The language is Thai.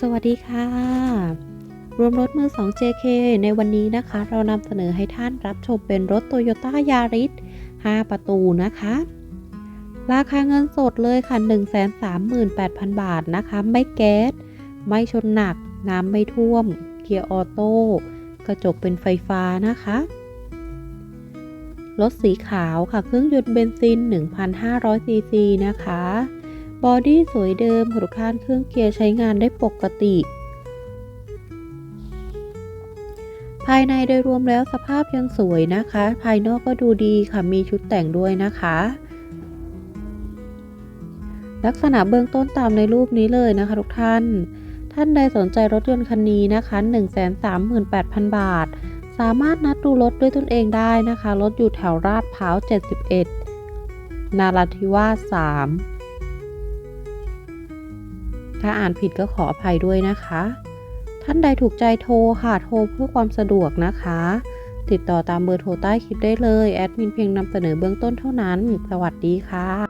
สวัสดีค่ะ รวมรถมือ 2 JK ในวันนี้นะคะ เรานำเสนอให้ท่านรับชมเป็นรถ Toyota Yaris 5 ประตูนะคะ ราคาเงินสดเลยค่ะ 138,000 บาทนะคะ ไม่แก๊ส ไม่ชนหนัก น้ำไม่ท่วม เกียร์ออโต้ กระจกเป็นไฟฟ้านะคะรถสีขาวค่ะ เครื่องยนต์เบนซิน 1,500ซีซีนะคะ บอดี้สวยเดิมค่ะทุกท่านเครื่องเกียร์ใช้งานได้ปกติ ภายในโดยรวมแล้วสภาพยังสวยนะคะ ภายนอกก็ดูดีค่ะ มีชุดแต่งด้วยนะคะ ลักษณะเบื้องต้นตามในรูปนี้เลยนะคะทุกท่าน ท่านใดสนใจรถยนต์คันนี้นะคะ 138,000 บาท สามารถนัดดูรถด้วยตนเองได้นะคะ รถอยู่แถวราดพร้าว 71 นาราธิวาส 3 ถ้าอ่านผิดก็ขออภัยด้วยนะคะ ท่านใดถูกใจโทรค่ะ โทรเพื่อความสะดวกนะคะ ติดต่อตามเบอร์โทรใต้คลิปได้เลย แอดมินเพียงนำเสนอเบื้องต้นเท่านั้น สวัสดีค่ะ